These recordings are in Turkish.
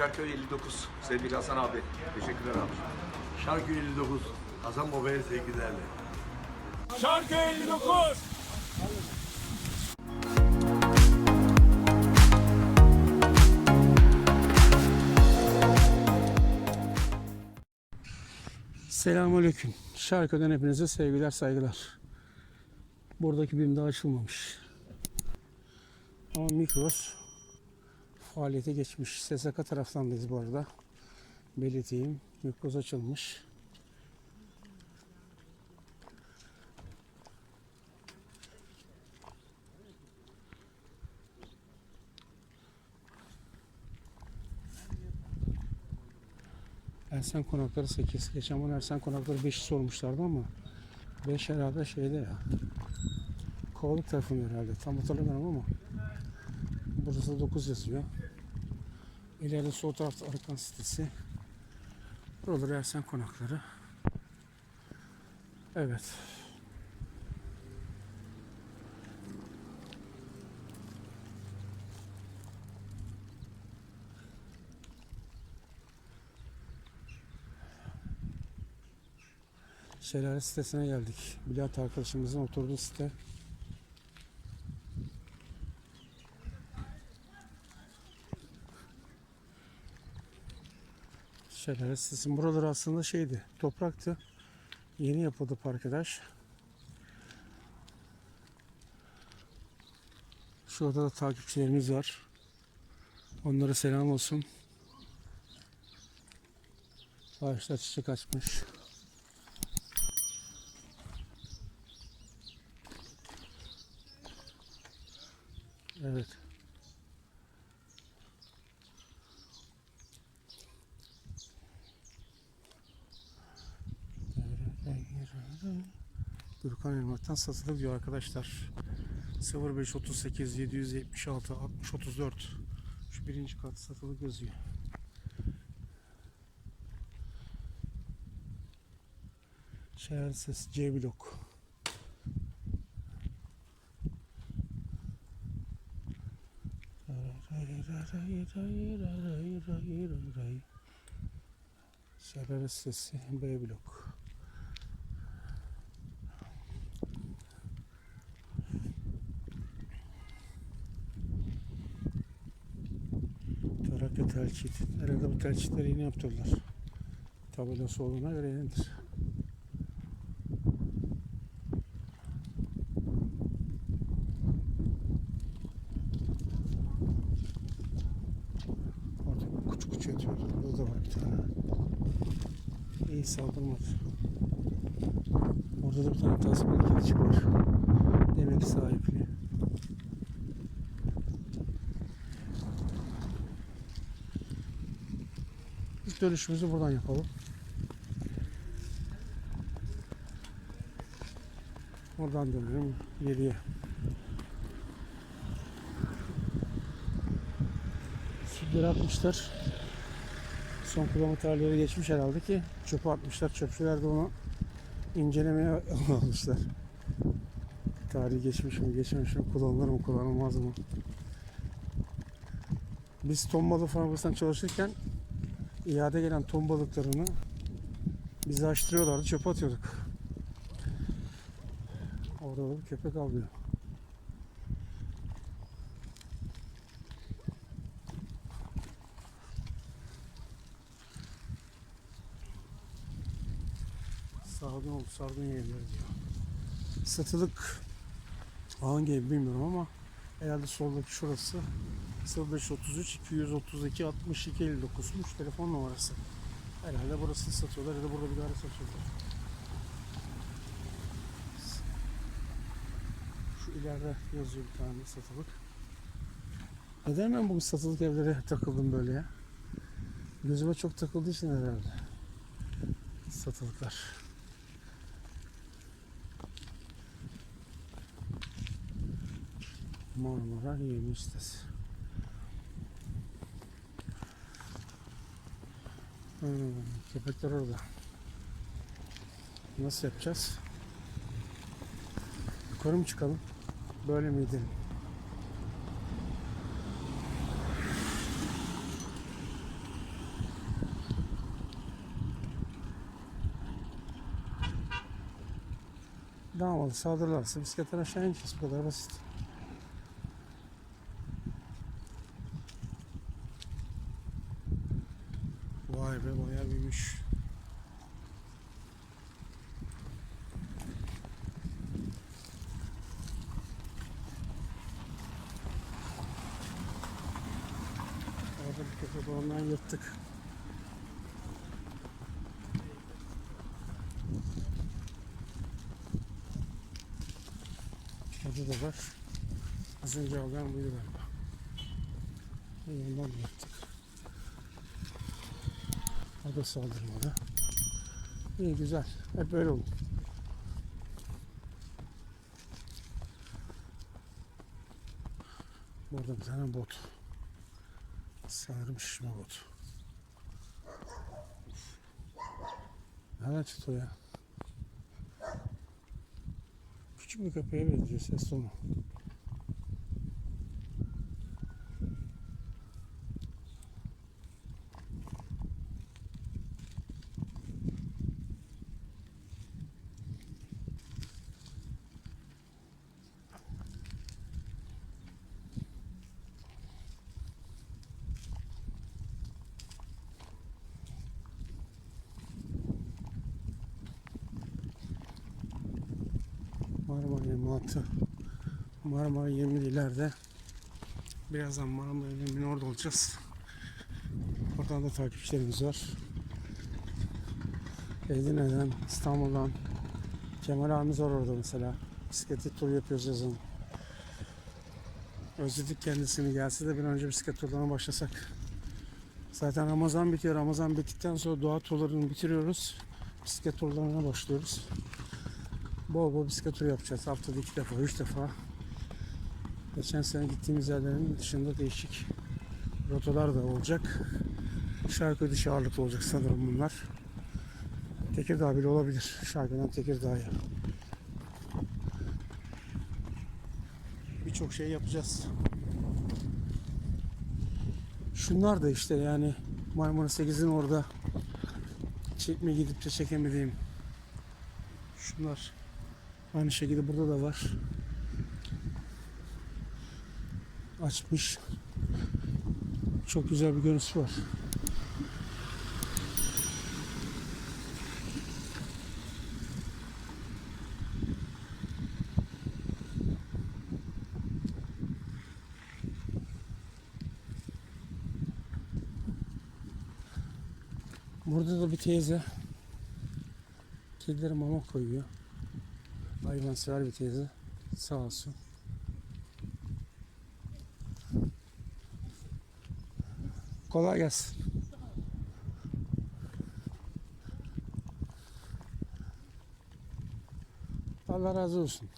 Şarköy 59 sevgili Hasan abi. Teşekkürler abi. Şarkı 59. Hasan Baba'ya sevgilerle. Şarkı 59. Selamünaleyküm. Şarkıdan hepinize sevgiler, saygılar. Buradaki BİM daha açılmamış. Ama Mikros faaliyete geçmiş. SSK taraflandayız bu arada. Belirteyim. Mikros açılmış. Ersen konakları 8. Geçen bana Ersen konakları 5 sormuşlardı ama 5 herhalde şeyde ya. Kovalık tarafında herhalde. Tam hatırlamıyorum ama. Burası da 9 yazıyor. İleride sol tarafta Arkan sitesi. Buraları Ersen konakları. Evet. Şelale sitesine geldik. Bülent arkadaşımızın oturduğu site. Şelale sitesi. Buralar aslında şeydi, topraktı. Yeni yapıldı parkedaş. Şurada da takipçilerimiz var. Onlara selam olsun. Ağaçlar çiçek açmış. Evet. Elmak'tan satılır diyor arkadaşlar. 0538 776 60 34 Şu birinci kat satılık yazıyor. Şehir C blok. Şelale sitesi B blok. Telçit. Herhalde bu telçitleri yeni yaptırdılar. Tabelası olduğuna göre yenidir. Orada küçük küçük yatıyordu. Burada da var bir tane. İyi saldırmadı. Orada da bir tane tasmalı kedicik var. Demek ki sahipli. İlk dönüşümüzü buradan yapalım. Oradan dönelim geriye. Sütleri atmışlar. Son kullanma tarihleri geçmiş herhalde ki çöpe atmışlar. Çöpçüler de onu incelemeye almışlar. Tarihi geçmiş mi geçmemiş mi kullanılır mı kullanılmaz mı? Biz ton balığı fabrikasından çalışırken iade gelen ton balıklarını bizi açtırıyorlardı çöpe atıyorduk. Orada da bir köpek avlıyor. Sardun sardun yerleri diyor. Satılık hangi ev bilmiyorum ama herhalde soldaki şurası 0533 232 62 59'muş telefon numarası. Herhalde burasını satıyorlar ya da burada bir daire satıyorlar. Şu ileride yazıyor bir tane satılık. Neden ben bugün satılık evlere takıldım böyle ya? Gözüme çok takıldığı için herhalde. Satılıklar. Marmara 20 sitesi. Hmm, köpekler orada. Nasıl yapacağız? Yukarı mı çıkalım? Böyle mi gidelim? Dağmalı saldırırlarsa bisikletten aşağı ineceğiz. Bu kadar basit. Vay be bayağı büyümüş. Orada bir köpek ondan yırttık. Orada da var. Az önce aldığım buydu galiba. Ondan yırttık. O da saldırmadı. İyi güzel. Hep böyle olur. Burada bir tane bot. Sanırım şişme bot. Nereden çıktı o ya? Küçük bir köpeğe benziyor ses tonu. Marmara 26 Marmara 20 ileride. Birazdan Marmara 20'nin orada olacağız. Oradan da takipçilerimiz var. Edirne'den İstanbul'dan. Kemal abimiz var orada mesela. Bisiklet turu yapıyoruz yazın. Özledik kendisini. Gelse de bir önce bisiklet turlarına başlasak. Zaten Ramazan bitiyor. Ramazan bittikten sonra doğa turlarını bitiriyoruz. Bisiklet turlarına başlıyoruz bol bol bisiklet turu yapacağız. Haftada iki defa, üç defa. Geçen sene gittiğimiz yerlerin dışında değişik rotalar da olacak. Şarkı dışı ağırlıklı olacak sanırım bunlar. Tekirdağ bile olabilir. Şarkıdan Tekirdağ'ya. Birçok şey yapacağız. Şunlar da işte yani Marmara 8'in orada çekmeye gidip de çekemediğim şunlar. Aynı şekilde burada da var. Açmış. Çok güzel bir görüntüsü var. Burada da bir teyze kedilere mama koyuyor. Hayvansever bir teyze. Sağ olsun. Kolay gelsin. Allah razı olsun.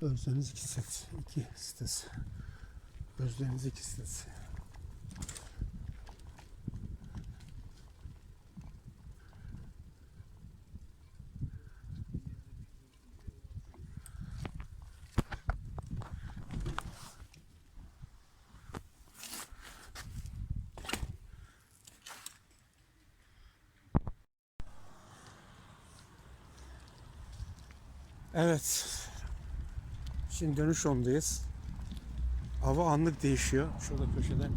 Özleriniz iki set. iki sitesi. Özleriniz iki sitesi. Evet. Şimdi dönüş yolundayız. Hava anlık değişiyor. Şurada köşede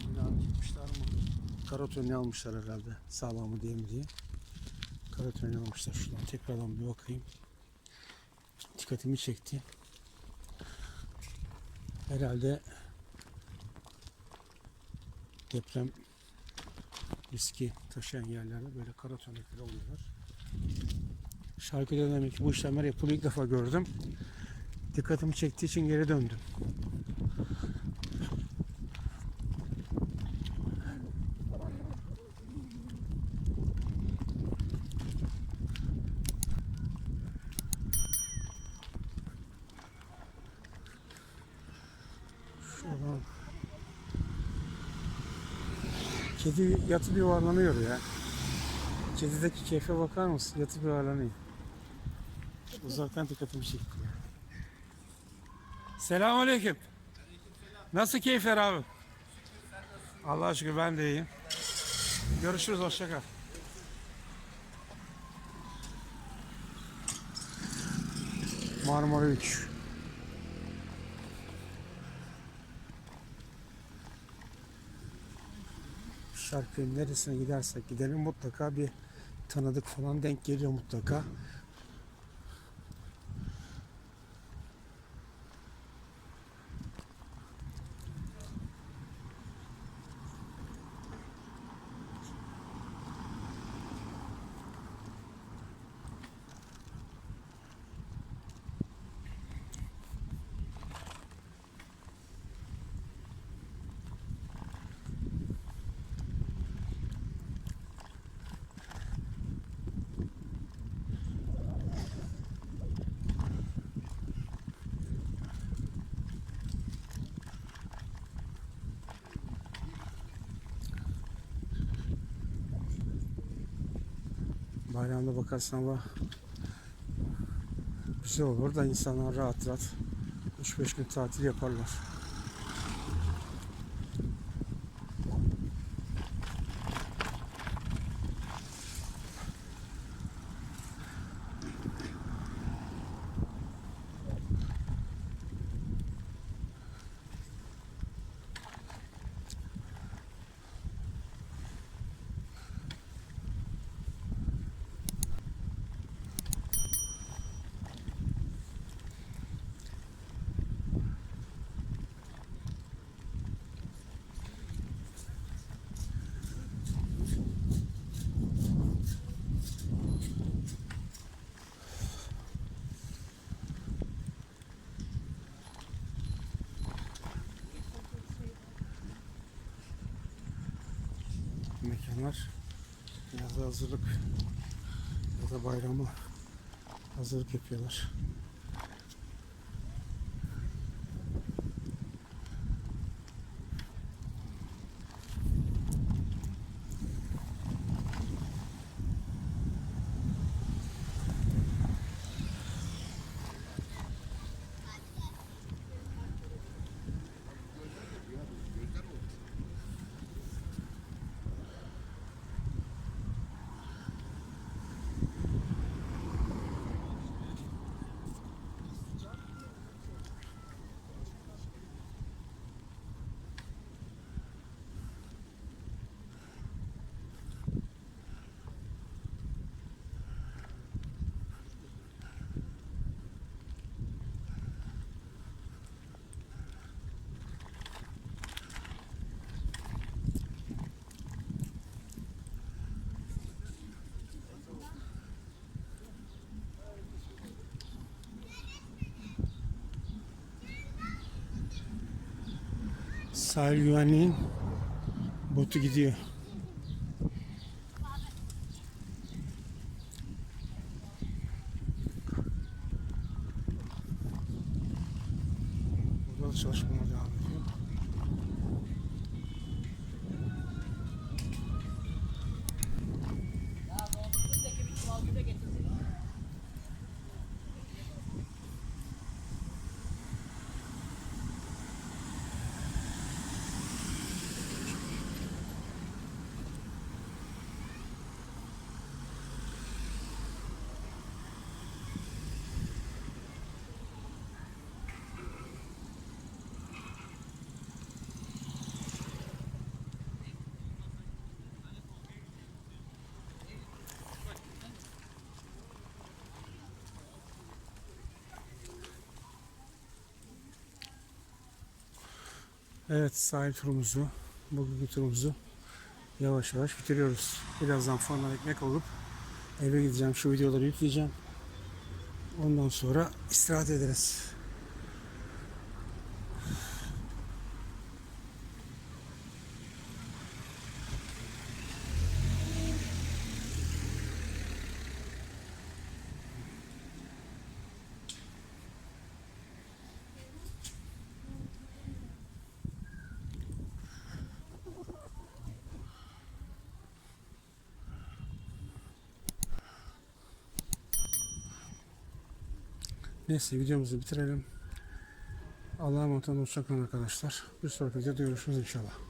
bina gitmişler ama karotreni almışlar herhalde. Sağlam mı diye mi diye. Karotreni almışlar. Şuradan tekrardan bir bakayım. Dikkatimi çekti. Herhalde deprem riski taşıyan yerlerde böyle kara tönekleri oluyorlar. Şarkıda demek ki bu işlemler yapılıyor. İlk defa gördüm. Dikkatimi çektiği için geri döndüm. Şuradan. Kedi yatıp yuvarlanıyor ya. Kedideki keyfe bakar mısın? Yatıp yuvarlanıyor. Uzaktan dikkatimi çekti. ya. Selamünaleyküm. Nasıl keyifler abi? Allah aşkına ben de iyiyim. Görüşürüz hoşça kal. Marmara 3. Şarkının neresine gidersek gidelim mutlaka bir tanıdık falan denk geliyor mutlaka. Bayramda bakarsan var. Güzel olur da insanlar rahat rahat 3-5 gün tatil yaparlar. Biraz da hazırlık ya da bayrama hazırlık yapıyorlar. Sahil güvenliğin botu gidiyor. Burada da çalışmalar Evet sahil turumuzu, bugünkü turumuzu yavaş yavaş bitiriyoruz. Birazdan fırından ekmek alıp eve gideceğim. Şu videoları yükleyeceğim. Ondan sonra istirahat ederiz. Neyse videomuzu bitirelim. Allah'a emanet olun. Hoşçakalın arkadaşlar. Bir sonraki videoda görüşürüz inşallah.